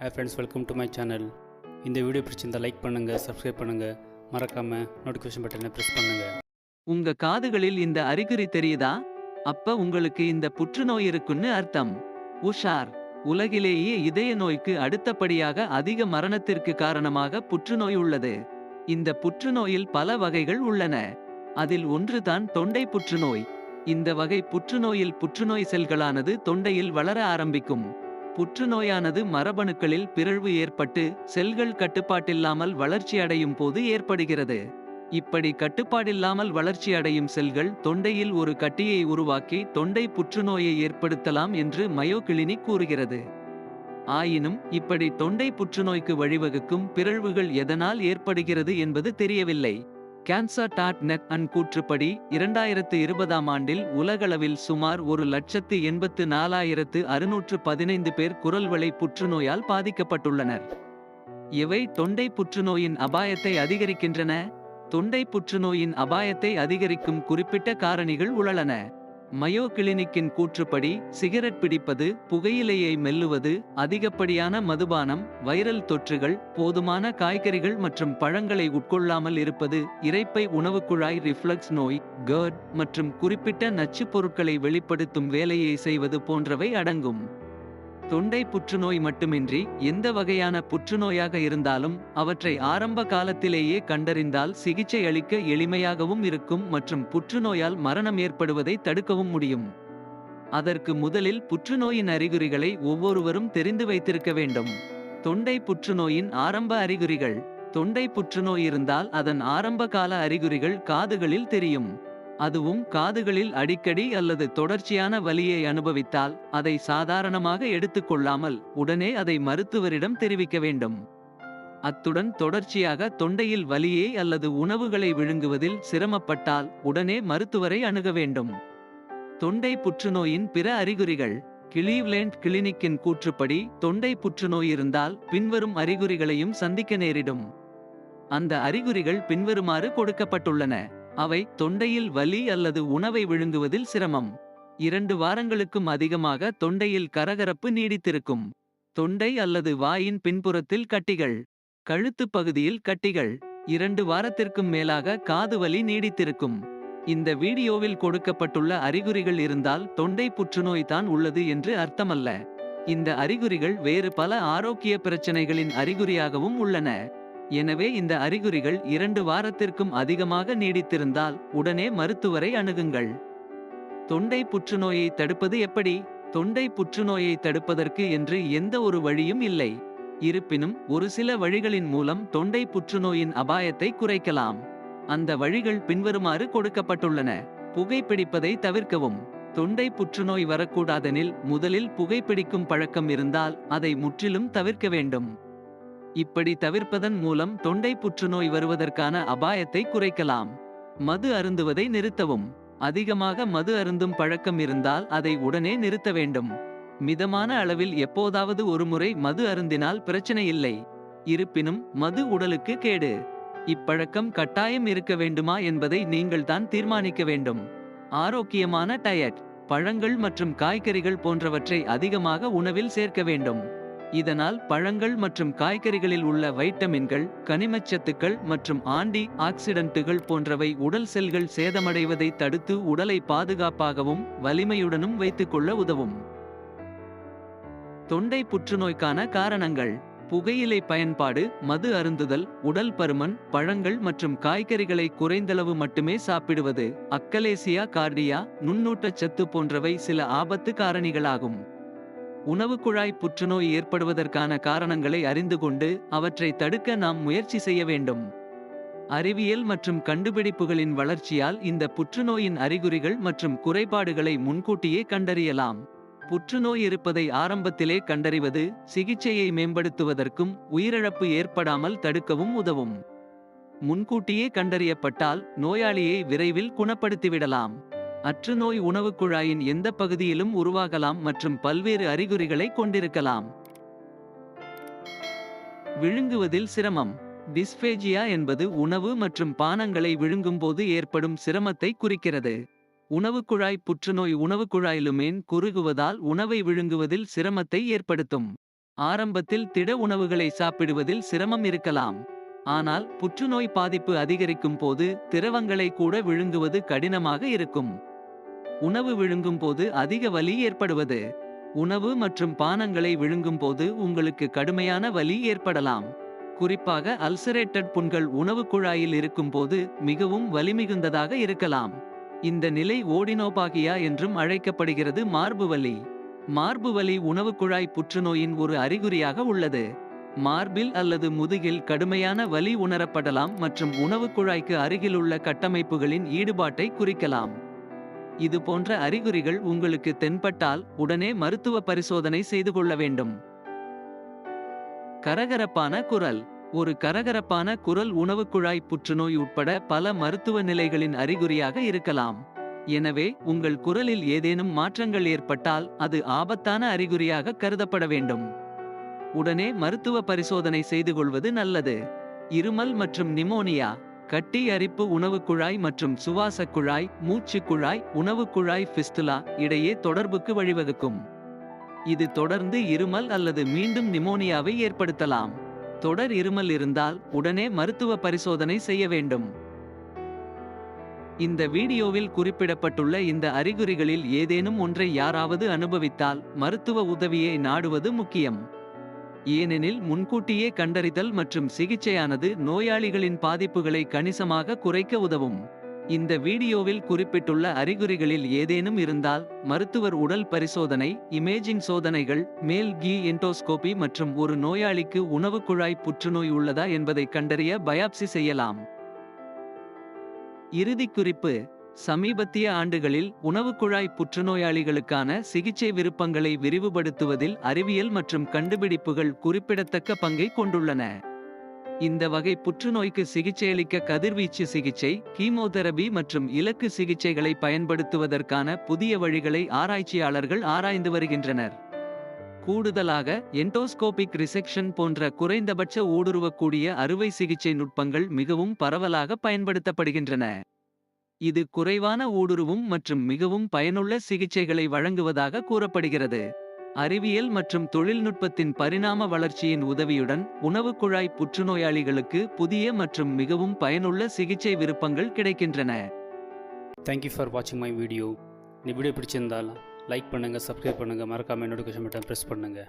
Hey friends welcome to my channel இந்த video பிடிச்சிருந்தால் like பண்ணுங்கள் சப்ஸ்கிரைப் பண்ணுங்கள் மறக்காமல் நோட்டிஃபிகேஷன் பட்டனை ப்ரெஸ் பண்ணுங்கள் உங்க காதுகளில் இந்த அறிகுறி தெரியுதா? அப்ப உங்களுக்கு இந்த புற்றுநோய் இருக்குன்னு அர்த்தம். உஷார். உலகிலேயே இதய நோய்க்கு அடுத்தபடியாக அதிக மரணத்திற்கு காரணமாக புற்றுநோய் உள்ளது. இந்த புற்றுநோயில் பல வகைகள் உள்ளன. அதில் ஒன்றுதான் தொண்டை புற்றுநோய். இந்த வகை புற்றுநோயில் புற்றுநோய் செல்களானது தொண்டையில் வளர ஆரம்பிக்கும். புற்றுநோயானது மரபணுக்களில் பிறழ்வு ஏற்பட்டு செல்கள் கட்டுப்பாட்டில்லாமல் வளர்ச்சி அடையும் போது ஏற்படுகிறது. இப்படி கட்டுப்பாடில்லாமல் வளர்ச்சியடையும் செல்கள் தொண்டையில் ஒரு கட்டியை உருவாக்கி தொண்டை புற்றுநோயை ஏற்படுத்தலாம் என்று மயோ கிளினிக் கூறுகிறது. ஆயினும் இப்படி தொண்டை புற்றுநோய்க்கு வழிவகுக்கும் பிறழ்வுகள் எதனால் ஏற்படுகிறது என்பது தெரியவில்லை. கேன்சர் டாட் நெட் அன் கூற்றுப்படி இரண்டாயிரத்து இருபதாம் ஆண்டில் உலகளவில் சுமார் ஒரு லட்சத்து எண்பத்து நாலாயிரத்து அறுநூற்று பதினைந்து பேர் குரல்வளை புற்றுநோயால் பாதிக்கப்பட்டுள்ளனர். இவை தொண்டை புற்றுநோயின் அபாயத்தை அதிகரிக்கின்றன. தொண்டை புற்றுநோயின் அபாயத்தை அதிகரிக்கும் குறிப்பிட்ட காரணிகள் உள்ளன. மயோ கிளினிக்கின் கூற்றுப்படி சிகரெட் பிடிப்பது புகையிலையை மெல்லுவது அதிகப்படியான மதுபானம் வைரல் தொற்றுகள் போதுமான காய்கறிகள் மற்றும் பழங்களை உட்கொள்ளாமல் இருப்பது இரைப்பை உணவுக்குழாய் ரிஃப்ளக்ஸ் நோய் கர்ட் மற்றும் குறிப்பிட்ட நச்சுப் பொருட்களை வெளிப்படுத்தும் வேலையை செய்வது போன்றவை அடங்கும். தொண்டை புற்றுநோய் மட்டுமின்றி எந்த வகையான புற்றுநோயாக இருந்தாலும் அவற்றை ஆரம்ப காலத்திலேயே கண்டறிந்தால் சிகிச்சை அளிக்க எளிமையாகவும் இருக்கும் மற்றும் புற்றுநோயால் மரணம் ஏற்படுவதை தடுக்கவும் முடியும். அதற்கு முதலில் புற்றுநோயின் அறிகுறிகளை ஒவ்வொருவரும் தெரிந்து வைத்திருக்க வேண்டும். தொண்டை புற்றுநோயின் ஆரம்ப அறிகுறிகள். தொண்டை புற்றுநோய் இருந்தால் அதன் ஆரம்ப கால அறிகுறிகள் காதுகளில் தெரியும். அதுவும் காதுகளில் அடிக்கடி அல்லது தொடர்ச்சியான வலியை அனுபவித்தால் அதை சாதாரணமாக எடுத்துக்கொள்ளாமல் உடனே அதை மருத்துவரிடம் தெரிவிக்க வேண்டும். அத்துடன் தொடர்ச்சியாக தொண்டையில் வலியே அல்லது உணவுகளை விழுங்குவதில் சிரமப்பட்டால் உடனே மருத்துவரை அணுக வேண்டும். தொண்டை புற்றுநோயின் பிற அறிகுறிகள். கிளீவ்லேண்ட் கிளினிக்கின் கூற்றுப்படி தொண்டை புற்றுநோய் இருந்தால் பின்வரும் அறிகுறிகளையும் சந்திக்க நேரிடும். அந்த அறிகுறிகள் பின்வருமாறு கொடுக்கப்பட்டுள்ளன. அவை தொண்டையில் வலி அல்லது உணவை விழுங்குவதில் சிரமம். இரண்டு வாரங்களுக்கும் அதிகமாக தொண்டையில் கரகரப்பு நீடித்திருக்கும். தொண்டை அல்லது வாயின் பின்புறத்தில் கட்டிகள். கழுத்துப் பகுதியில் கட்டிகள். இரண்டு வாரத்திற்கும் மேலாக காது வலி நீடித்திருக்கும். இந்த வீடியோவில் கொடுக்கப்பட்டுள்ள அறிகுறிகள் இருந்தால் தொண்டை புற்றுநோய் தான் உள்ளது என்று அர்த்தமல்ல. இந்த அறிகுறிகள் வேறு பல ஆரோக்கிய பிரச்சனைகளின் அறிகுறியாகவும் உள்ளன. எனவே இந்த அறிகுறிகள் இரண்டு வாரத்திற்கும் அதிகமாக நீடித்திருந்தால் உடனே மருத்துவரை அணுகுங்கள். தொண்டை புற்றுநோயை தடுப்பது எப்படி? தொண்டை புற்றுநோயை தடுப்பதற்கு என்று எந்த ஒரு வழியும் இல்லை. இருப்பினும் ஒரு சில வழிகளின் மூலம் தொண்டை புற்றுநோயின் அபாயத்தை குறைக்கலாம். அந்த வழிகள் பின்வருமாறு கொடுக்கப்பட்டுள்ளன. புகைப்பிடிப்பதை தவிர்க்கவும். தொண்டை புற்றுநோய் வரக்கூடாதெனில் முதலில் புகைப்பிடிக்கும் பழக்கம் இருந்தால் அதை முற்றிலும் தவிர்க்க வேண்டும். இப்படி தவிர்ப்பதன் மூலம் தொண்டை புற்றுநோய் வருவதற்கான அபாயத்தை குறைக்கலாம். மது அருந்துவதை நிறுத்தவும். அதிகமாக மது அருந்தும் பழக்கம் இருந்தால் அதை உடனே நிறுத்த வேண்டும். மிதமான அளவில் எப்போதாவது ஒருமுறை மது அருந்தினால் பிரச்சனை இல்லை. இருப்பினும் மது உடலுக்கு கேடு. இப்பழக்கம் கட்டாயம் இருக்க வேண்டுமா என்பதை நீங்கள் தான் தீர்மானிக்க வேண்டும். ஆரோக்கியமான டயட் பழங்கள் மற்றும் காய்கறிகள் போன்றவற்றை அதிகமாக உணவில் சேர்க்க வேண்டும். இதனால் பழங்கள் மற்றும் காய்கறிகளில் உள்ள வைட்டமின்கள் கனிமச்சத்துக்கள் மற்றும் ஆண்டி ஆக்சிடென்ட்டுகள் போன்றவை உடல் செல்கள் சேதமடைவதை தடுத்து உடலை பாதுகாப்பாகவும் வலிமையுடனும் வைத்துக்கொள்ள உதவும். தொண்டை புற்றுநோய்க்கான காரணங்கள். புகையிலை பயன்பாடு மது அருந்துதல் உடல் பருமன் பழங்கள் மற்றும் காய்கறிகளை குறைந்தளவு மட்டுமே சாப்பிடுவது அக்கலேசியா கார்டியா நுண்ணூட்டச்சத்து போன்றவை சில ஆபத்து காரணிகளாகும். உணவு குழாய் புற்றுநோய் ஏற்படுவதற்கான காரணங்களை அறிந்து கொண்டு அவற்றை தடுக்க நாம் முயற்சி செய்ய வேண்டும். அறிவியல் மற்றும் கண்டுபிடிப்புகளின் வளர்ச்சியால் இந்த புற்றுநோயின் அறிகுறிகள் மற்றும் குறைபாடுகளை முன்கூட்டியே கண்டறியலாம். புற்றுநோய் இருப்பதை ஆரம்பத்திலே கண்டறிவது சிகிச்சையை மேம்படுத்துவதற்கும் உயிரிழப்பு ஏற்படாமல் தடுக்கவும் உதவும். முன்கூட்டியே கண்டறியப்பட்டால் நோயாளியை விரைவில் குணப்படுத்திவிடலாம். அற்றுநோய் உணவுக் குழாயின் எந்த பகுதியிலும் உருவாகலாம் மற்றும் பல்வேறு அறிகுறிகளை கொண்டிருக்கலாம். விழுங்குவதில் சிரமம். டிஸ்பேஜியா என்பது உணவு மற்றும் பானங்களை விழுங்கும்போது ஏற்படும் சிரமத்தை குறிக்கிறது. உணவுக்குழாய் புற்றுநோய் உணவுக்குழாயிலுமேன் குறுகுவதால் உணவை விழுங்குவதில் சிரமத்தை ஏற்படுத்தும். ஆரம்பத்தில் திட உணவுகளை சாப்பிடுவதில் சிரமம் இருக்கலாம். ஆனால் புற்றுநோய் பாதிப்பு அதிகரிக்கும் போது திரவங்களை கூட விழுங்குவது கடினமாக இருக்கும். உணவு விழுங்கும் போது அதிக வலி ஏற்படுவது. உணவு மற்றும் பானங்களை விழுங்கும் போது உங்களுக்கு கடுமையான வலி ஏற்படலாம். குறிப்பாக அல்சரேட்டட் புண்கள் உணவு குழாயில் இருக்கும்போது மிகவும் வலிமிகுந்ததாக இருக்கலாம். இந்த நிலை ஓடினோபாகியா என்றும் அழைக்கப்படுகிறது மார்பு வலி. மார்பு வலி உணவு குழாய் புற்றுநோயின் ஒரு அறிகுறியாக உள்ளது. மார்பில் அல்லது முதுகில் கடுமையான வலி உணரப்படலாம் மற்றும் உணவு குழாய்க்கு அருகிலுள்ள கட்டமைப்புகளின் ஈடுபாட்டை குறிக்கலாம். இது போன்ற அறிகுறிகள் உங்களுக்கு தென்பட்டால் உடனே மருத்துவ பரிசோதனை செய்து கொள்ள வேண்டும். கரகரப்பான குரல். ஒரு கரகரப்பான குரல் உணவுக்குழாய் புற்றுநோய் உட்பட பல மருத்துவ நிலைகளின் அறிகுறியாக இருக்கலாம். எனவே உங்கள் குரலில் ஏதேனும் மாற்றங்கள் ஏற்பட்டால் அது ஆபத்தான அறிகுறியாக கருதப்பட வேண்டும். உடனே மருத்துவ பரிசோதனை செய்து கொள்வது நல்லது. இருமல் மற்றும் நிமோனியா. கட்டி அரிப்பு உணவு குழாய் மற்றும் சுவாசக் குழாய் மூச்சு குழாய் உணவு குழாய் ஃபிஸ்துலா இடையே தொடர்புக்கு வழிவகுக்கும். இது தொடர்ந்து இருமல் அல்லது மீண்டும் நிமோனியாவை ஏற்படுத்தலாம். தொடர் இருமல் இருந்தால் உடனே மருத்துவ பரிசோதனை செய்ய வேண்டும். இந்த வீடியோவில் குறிப்பிடப்பட்டுள்ள இந்த அறிகுறிகளில் ஏதேனும் ஒன்றை யாராவது அனுபவித்தால் மருத்துவ உதவியை நாடுவது முக்கியம். ஏனெனில் முன்கூட்டியே கண்டறிதல் மற்றும் சிகிச்சையானது நோயாளிகளின் பாதிப்புகளை கணிசமாக குறைக்க உதவும். இந்த வீடியோவில் குறிப்பிட்டுள்ள அறிகுறிகளில் ஏதேனும் இருந்தால் மருத்துவர் உடல் பரிசோதனை இமேஜிங் சோதனைகள் மேல் கீ என்டோஸ்கோபி மற்றும் ஒரு நோயாளிக்கு உணவு குழாய் புற்றுநோய் உள்ளதா என்பதை கண்டறிய பயாப்சி செய்யலாம். இறுதிக் குறிப்பு சமீபத்திய ஆண்டுகளில் உணவுக்குழாய் புற்றுநோயாளிகளுக்கான சிகிச்சை விருப்பங்களை விரிவுபடுத்துவதில் அறிவியல் மற்றும் கண்டுபிடிப்புகள் குறிப்பிடத்தக்க பங்கை கொண்டுள்ளன. இந்த வகை புற்றுநோய்க்கு சிகிச்சையளிக்க கதிர்வீச்சு சிகிச்சை கீமோதெரபி மற்றும் இலக்கு சிகிச்சைகளை பயன்படுத்துவதற்கான புதிய வழிகளை ஆராய்ச்சியாளர்கள் ஆராய்ந்து வருகின்றனர். கூடுதலாக என்டோஸ்கோபிக் ரிசெக்ஷன் போன்ற குறைந்தபட்ச ஊடுருவக்கூடிய அறுவை சிகிச்சை நுட்பங்கள் மிகவும் பரவலாக பயன்படுத்தப்படுகின்றன. இது குறைவான ஊடுருவும் மற்றும் மிகவும் பயனுள்ள சிகிச்சைகளை வழங்குவதாக கூறப்படுகிறது. அறிவியல் மற்றும் தொழில்நுட்பத்தின் பரிணாம வளர்ச்சியின் உதவியுடன் உணவு குழாய் புற்றுநோயாளிகளுக்கு புதிய மற்றும் மிகவும் பயனுள்ள சிகிச்சை விருப்பங்கள் கிடைக்கின்றன. தேங்க்யூ ஃபார் வாட்சிங் மை வீடியோ இந்த வீடியோ பிடிச்சிருந்தால் லைக் பண்ணுங்கள் சப்ஸ்கிரைப் பண்ணுங்கள் மறக்காமல் நோட்டிஃபிகேஷன் பட்டன் ப்ரெஸ் பண்ணுங்கள்